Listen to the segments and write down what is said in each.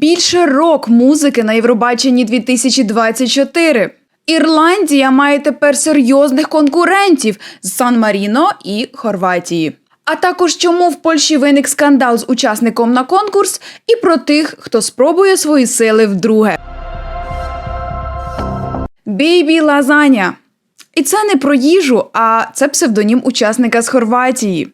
Більше рок музики на Євробаченні 2024. Ірландія має тепер серйозних конкурентів з Сан Маріно і Хорватії. А також чому в Польщі виник скандал з учасником на конкурс, і про тих, хто спробує свої сили вдруге. Бейбі Лазаня. І це не про їжу, а це псевдонім учасника з Хорватії.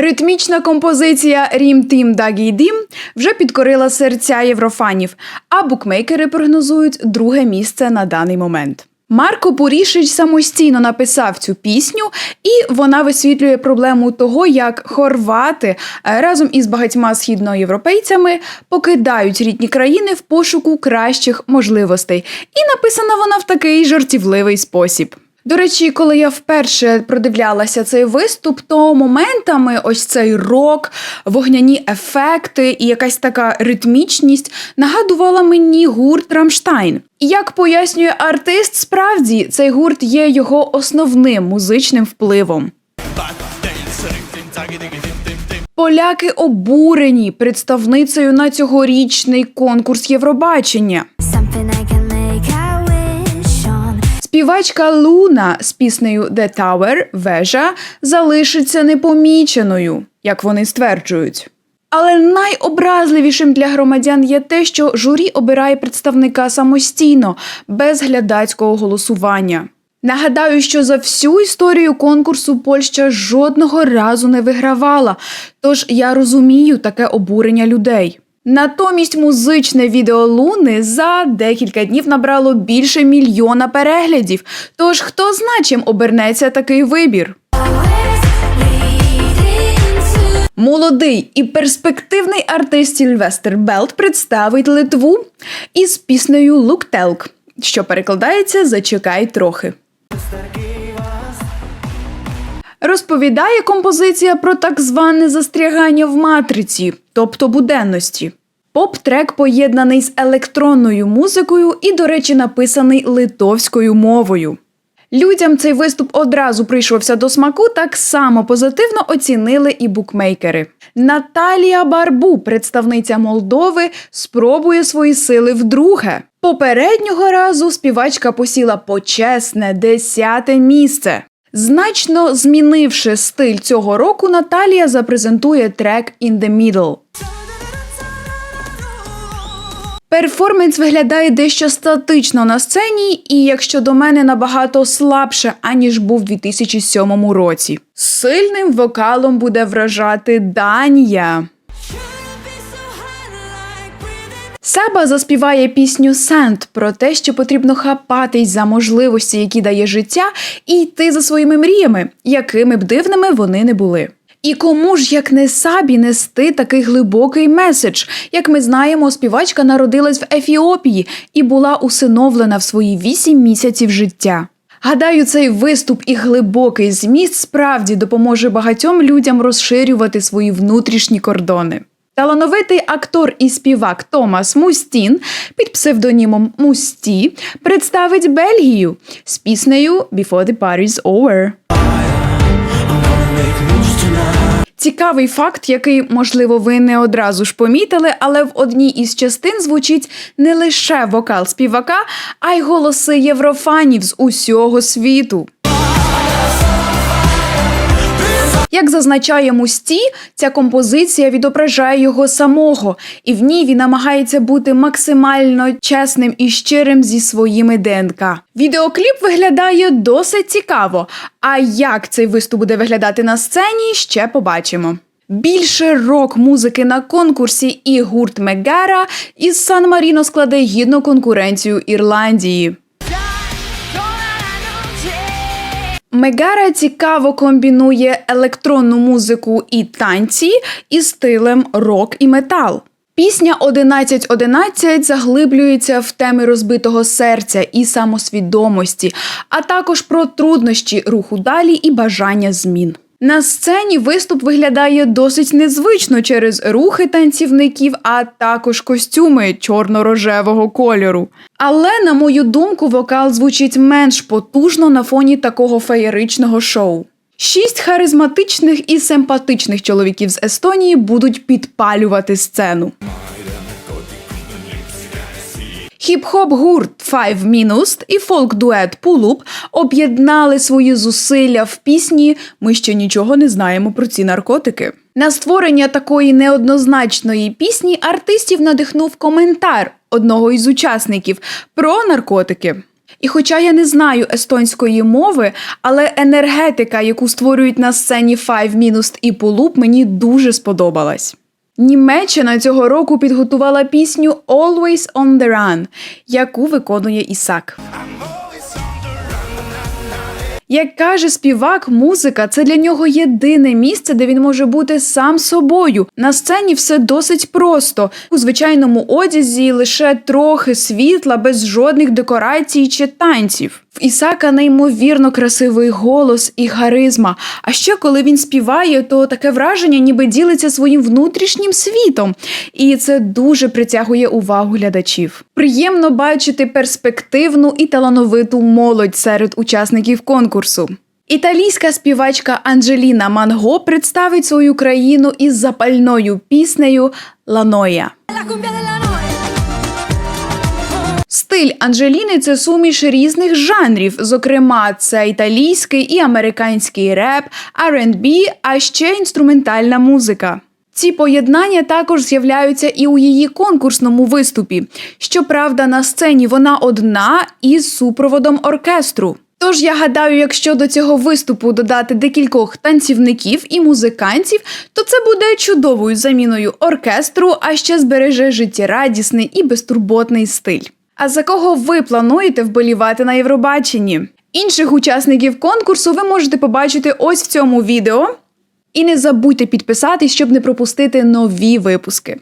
Ритмічна композиція Рім Тім Дагі Дім вже підкорила серця єврофанів, а букмекери прогнозують друге місце на даний момент. Марко Пурішич самостійно написав цю пісню, і вона висвітлює проблему того, як хорвати е, разом із багатьма східноєвропейцями покидають рідні країни в пошуку кращих можливостей. І написана вона в такий жартівливий спосіб. До речі, коли я вперше продивлялася цей виступ, то моментами ось цей рок, вогняні ефекти і якась така ритмічність нагадувала мені гурт Рамштайн. Як пояснює артист, справді цей гурт є його основним музичним впливом. Поляки обурені представницею на цьогорічний конкурс Євробачення. Співачка Луна з піснею The Tower вежа залишиться непоміченою, як вони стверджують. Але найобразливішим для громадян є те, що журі обирає представника самостійно, без глядацького голосування. Нагадаю, що за всю історію конкурсу Польща жодного разу не вигравала, тож я розумію таке обурення людей. Натомість музичне відео Луни за декілька днів набрало більше мільйона переглядів. Тож хто зна, чим обернеться такий вибір? Молодий і перспективний артист Сільвестр Белт представить Литву із піснею Луктелк, що перекладається Зачекай трохи. Розповідає композиція про так зване застрягання в матриці, тобто буденності. Поп-трек поєднаний з електронною музикою і, до речі, написаний литовською мовою. Людям цей виступ одразу прийшовся до смаку, так само позитивно оцінили і букмейкери. Наталія Барбу, представниця Молдови, спробує свої сили вдруге. Попереднього разу співачка посіла почесне десяте місце. Значно змінивши стиль цього року, Наталія запрезентує трек «In the Middle». Перформанс виглядає дещо статично на сцені, і якщо до мене набагато слабше, аніж був у 2007 році. Сильним вокалом буде вражати Данія. Саба заспіває пісню Сент про те, що потрібно хапатись за можливості, які дає життя, і йти за своїми мріями, якими б дивними вони не були. І кому ж, як не Сабі, нести такий глибокий меседж? Як ми знаємо, співачка народилась в Ефіопії і була усиновлена в свої вісім місяців життя. Гадаю, цей виступ і глибокий зміст справді допоможе багатьом людям розширювати свої внутрішні кордони. Талановитий актор і співак Томас Мустін під псевдонімом Мусті представить Бельгію з піснею «Before the party's over». Цікавий факт, який, можливо, ви не одразу ж помітили, але в одній із частин звучить не лише вокал співака, а й голоси єврофанів з усього світу. Як зазначає Мусті, ця композиція відображає його самого, і в ній він намагається бути максимально чесним і щирим зі своїми ДНК. Відеокліп виглядає досить цікаво. А як цей виступ буде виглядати на сцені, ще побачимо. Більше рок-музики на конкурсі і гурт Мегара із Сан Маріно складе гідну конкуренцію Ірландії. Мегара цікаво комбінує електронну музику і танці із стилем рок і метал. Пісня «11.11» заглиблюється в теми розбитого серця і самосвідомості, а також про труднощі руху далі і бажання змін. На сцені виступ виглядає досить незвично через рухи танцівників, а також костюми чорно-рожевого кольору. Але, на мою думку, вокал звучить менш потужно на фоні такого феєричного шоу. Шість харизматичних і симпатичних чоловіків з Естонії будуть підпалювати сцену. Хіп-хоп гурт Five Minus і фолк-дует Пулуп об'єднали свої зусилля в пісні Ми ще нічого не знаємо про ці наркотики. На створення такої неоднозначної пісні артистів надихнув коментар одного із учасників про наркотики. І хоча я не знаю естонської мови, але енергетика, яку створюють на сцені Five Minus і Пулуп, мені дуже сподобалась. Німеччина цього року підготувала пісню Always on the Run, яку виконує Ісак. Як каже співак, музика це для нього єдине місце, де він може бути сам собою. На сцені все досить просто. У звичайному одязі лише трохи світла, без жодних декорацій чи танців. Ісака неймовірно красивий голос і харизма. А ще коли він співає, то таке враження, ніби ділиться своїм внутрішнім світом. І це дуже притягує увагу глядачів. Приємно бачити перспективну і талановиту молодь серед учасників конкурсу. Італійська співачка Анджеліна Манго представить свою країну із запальною піснею Ланоя. Стиль Анджеліни це суміш різних жанрів. Зокрема, це італійський і американський реп, R&B, а ще інструментальна музика. Ці поєднання також з'являються і у її конкурсному виступі. Щоправда, на сцені вона одна із супроводом оркестру. Тож я гадаю, якщо до цього виступу додати декількох танцівників і музикантів, то це буде чудовою заміною оркестру, а ще збереже життєрадісний і безтурботний стиль. А за кого ви плануєте вболівати на Євробаченні? Інших учасників конкурсу ви можете побачити ось в цьому відео. І не забудьте підписатись, щоб не пропустити нові випуски.